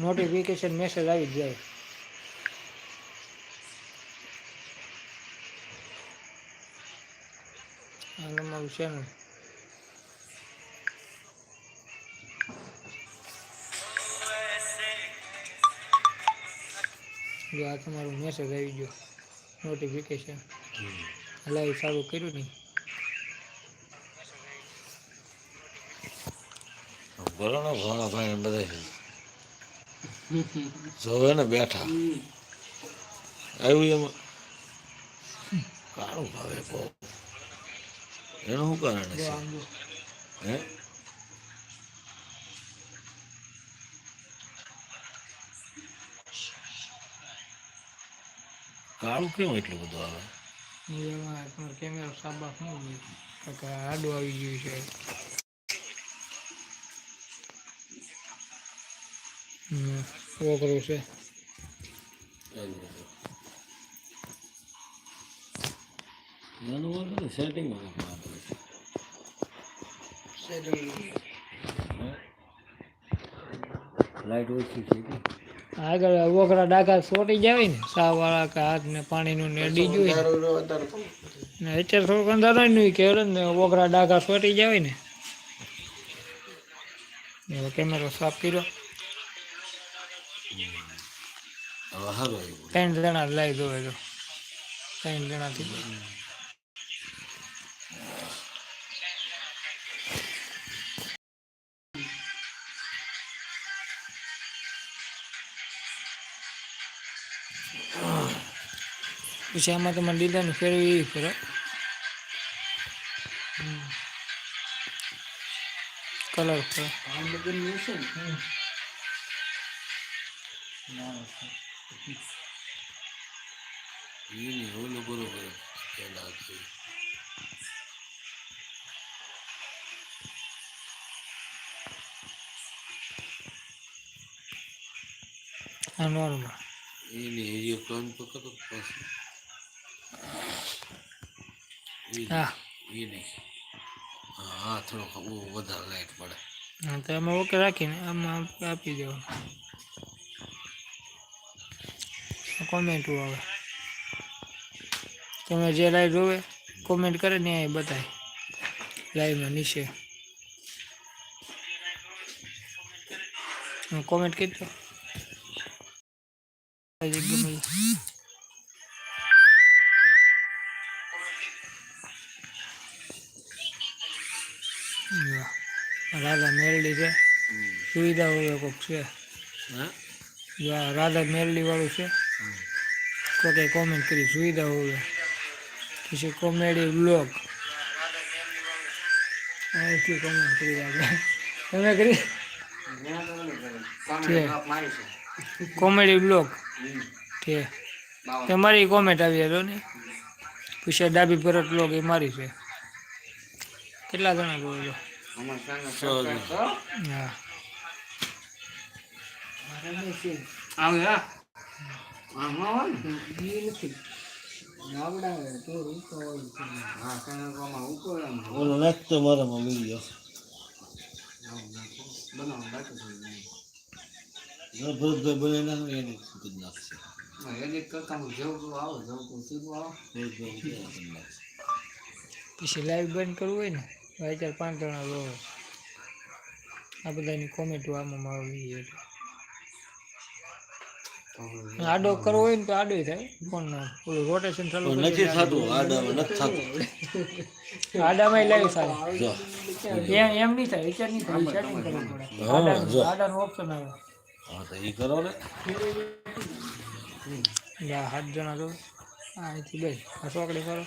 Notification message આવી જાય. તમારું ચેનલ જો આ તમારું મેસેજ આવી ગયો. નોટિફિકેશન લાઈવ ચાલુ કર્યું નહીં. ને ભોળા ભાઈ બધા જોવે ને બેઠા. આવ્યું એમાં. કાળું ભાવે બહુ. એનું શું કારણ છે? હે? કાળું કેમ એટલું બધું આવે? કેમેરો સાબાફ ન હોય. આડું આવી ગયું છે. હમ ઓગળું છે સેટિંગ લાઈટ ઓછી છે આગળ વોકરા ડાઘા સોટી જાય ને સાવાળા કે હાથ ને પાણીનું ને હોય ને અત્યારે થોડુંક અંધારો નહીં કહેવાય ને ઓગળા ડાઘા સોટી જાય ને. કેમેરો સાફ કર્યો. ત્રણ જણા લઈ દો તો. ત્રણ જણાથી. પછી આમાં તમારે લીલાનું ફેરવી એવી ફેરો કલર ફેરો બરોબર પેલા હતું આ નોર્મલ એની હજી કામ પકડો પાછું ઈ- હા એ નહીં હા થોડોક વધારે લાઈટ પડે તો એમાં ઓકે રાખીને આમાં આપ- આપી દેવાનું કોમેન્ટ આવે. તમે જે લાઈવ જોવે કોમેન્ટ કરે ને એ બતાય. લાઈવમાં નીચે. કોમેન્ટ. વાહ. રાધા મેરડી છે. સુવિધા હોય કોઈક છે. આ રાધા મેરડી વાળું છે. કોકે કોમેન્ટ કરી સુવિધા હોય પછી કોમેડી વ્લોગ અહીંથી કોમેન્ટ કરી આપણે તમે કરી કોમેડી બ્લોગ છે તમારી કોમેન્ટ આવી હતો ને પછી ડાબી પરત બ્લોગ એ મારી છે કેટલા જણા બોલો સો હા? ઓલો નાખતો મારામાં મિલી ગયો ભરતભાઈ બને નાખે એને જ નાખશે ભરતભાઈ કરી નાખશે. પછી લાઈવ બંધ કરવું હોય ને બે ચાર પાંચ જણા લો આ બધાની કોમેન્ટો આમાં આવી છે. આડો કરવો હોય ને તો આડો થાય. પણ ઓલું રોટેશન ચાલુ નથી થતું આડામાં નથી થતું. આડામાં લાઈવ થાય. એમ એમ નહીં થાય વિચાર નહીં થાય સેટિંગ કરવું પડે. આડાનું- ઓપ્શન આવે. હા તો એ કરો ને. યા સાત જણા તો. અહીંથી બે આ ચોકડી કરો.